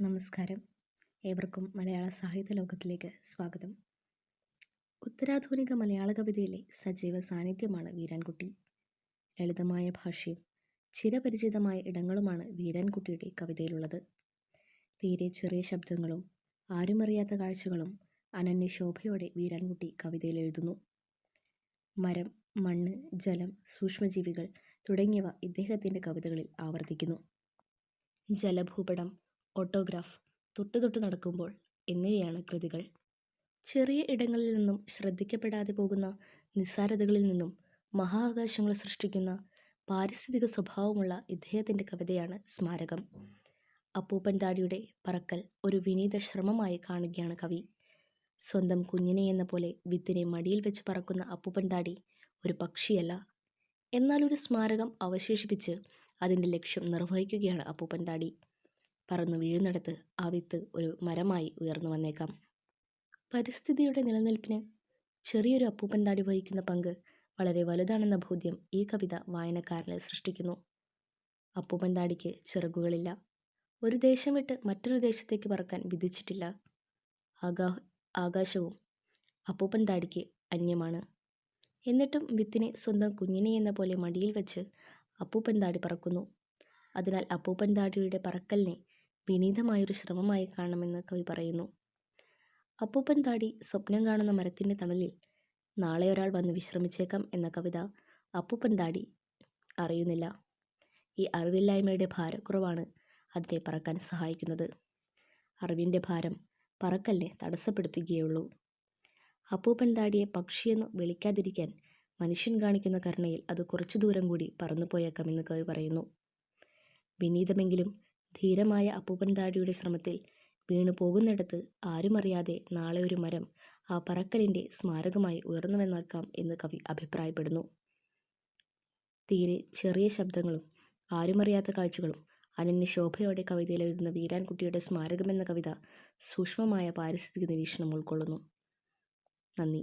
നമസ്കാരം. ഏവർക്കും മലയാള സാഹിത്യ ലോകത്തിലേക്ക് സ്വാഗതം. ഉത്തരാധുനിക മലയാള കവിതയിലെ സജീവ സാന്നിധ്യമാണ് വീരാൻകുട്ടി. ലളിതമായ ഭാഷയും ചിരപരിചിതമായ ഇടങ്ങളുമാണ് വീരാൻകുട്ടിയുടെ കവിതയിലുള്ളത്. തീരെ ചെറിയ ശബ്ദങ്ങളും ആരുമറിയാത്ത കാഴ്ചകളും അനന്യശോഭയോടെ വീരാൻകുട്ടി കവിതയിൽ എഴുതുന്നു. മരം മണ്ണ് ജലം സൂക്ഷ്മജീവികൾ തുടങ്ങിയവ ഇദ്ദേഹത്തിന്റെ കവിതകളിൽ ആവർത്തിക്കുന്നു. ജലഭൂപടം ഓട്ടോഗ്രാഫ് തൊട്ടു തൊട്ട് നടക്കുമ്പോൾ എന്നിവയാണ് കൃതികൾ. ചെറിയ ഇടങ്ങളിൽ നിന്നും ശ്രദ്ധിക്കപ്പെടാതെ പോകുന്ന നിസ്സാരതകളിൽ നിന്നും മഹാകാശങ്ങൾ സൃഷ്ടിക്കുന്ന പാരിസ്ഥിതിക സ്വഭാവമുള്ള ഇദ്ദേഹത്തിന്റെ കവിതയാണ് സ്മാരകം. അപ്പൂപ്പൻ താടിയുടെ പറക്കൽ ഒരു വിനീത ശ്രമമായി കാണുകയാണ് കവി. സ്വന്തം കുഞ്ഞിനെ എന്ന പോലെ വിത്തിനെ മടിയിൽ വെച്ച് പറക്കുന്ന അപ്പൂപ്പൻ താടി ഒരു പക്ഷിയല്ല. എന്നാൽ ഒരു സ്മാരകം അവശേഷിപ്പിച്ച് അതിന്റെ ലക്ഷ്യം നിർവഹിക്കുകയാണ് അപ്പൂപ്പൻ താടി. പറന്നു വീഴുന്നിടത്ത് ആ വിത്ത് ഒരു മരമായി ഉയർന്നു വന്നേക്കാം. പരിസ്ഥിതിയുടെ നിലനിൽപ്പിന് ചെറിയൊരു അപ്പൂപ്പൻ താടി വഹിക്കുന്ന പങ്ക് വളരെ വലുതാണെന്ന ബോധ്യം ഈ കവിത വായനക്കാരനിൽ സൃഷ്ടിക്കുന്നു. അപ്പൂപ്പൻ താടിക്ക് ചിറകുകളില്ല. ഒരു ദേശം വിട്ട് മറ്റൊരു ദേശത്തേക്ക് പറക്കാൻ വിധിച്ചിട്ടില്ല. ആകാ ആകാശവും അപ്പൂപ്പൻ താടിക്ക് അന്യമാണ്. എന്നിട്ടും വിത്തിനെ സ്വന്തം കുഞ്ഞിനെ എന്ന പോലെ മടിയിൽ വെച്ച് അപ്പൂപ്പൻ താടി പറക്കുന്നു. അതിനാൽ അപ്പൂപ്പൻ താടിയുടെ പറക്കലിനെ വിനീതമായൊരു ശ്രമമായി കാണണമെന്ന് കവി പറയുന്നു. അപ്പൂപ്പൻ താടി സ്വപ്നം കാണുന്ന മരത്തിന്റെ തണലിൽ നാളെ ഒരാൾ വന്ന് വിശ്രമിച്ചേക്കാം എന്ന കവിത അപ്പൂപ്പൻ താടി അറിയുന്നില്ല. ഈ അറിവില്ലായ്മയുടെ ഭാരക്കുറവാണ് അതിനെ പറക്കാൻ സഹായിക്കുന്നത്. അറിവിന്റെ ഭാരം പറക്കല്ലേ തടസ്സപ്പെടുത്തുകയുള്ളൂ അപ്പൂപ്പൻ താടിയെ പക്ഷിയെന്ന് വിളിക്കാതിരിക്കാൻ മനുഷ്യൻ കാണിക്കുന്ന കരുണയിൽ അത് കുറച്ചു ദൂരം കൂടി പറന്നുപോയേക്കാമെന്ന് കവി പറയുന്നു. വിനീതമെങ്കിലും ധീരമായ അപ്പൂപ്പൻ താടിയുടെ ശ്രമത്തിൽ വീണു പോകുന്നിടത്ത് ആരുമറിയാതെ നാളെ ഒരു മരം ആ പറക്കലിന്റെ സ്മാരകമായി ഉയർന്നുവെന്നേക്കാം എന്ന് കവി അഭിപ്രായപ്പെടുന്നു. തീരെ ചെറിയ ശബ്ദങ്ങളും ആരുമറിയാത്ത കാഴ്ചകളും അനന്യ ശോഭയോടെ കവിതയിൽ എഴുതുന്ന വീരാൻകുട്ടിയുടെ സ്മാരകമെന്ന കവിത സൂക്ഷ്മമായ പാരിസ്ഥിതിക നിരീക്ഷണം ഉൾക്കൊള്ളുന്നു. നന്ദി.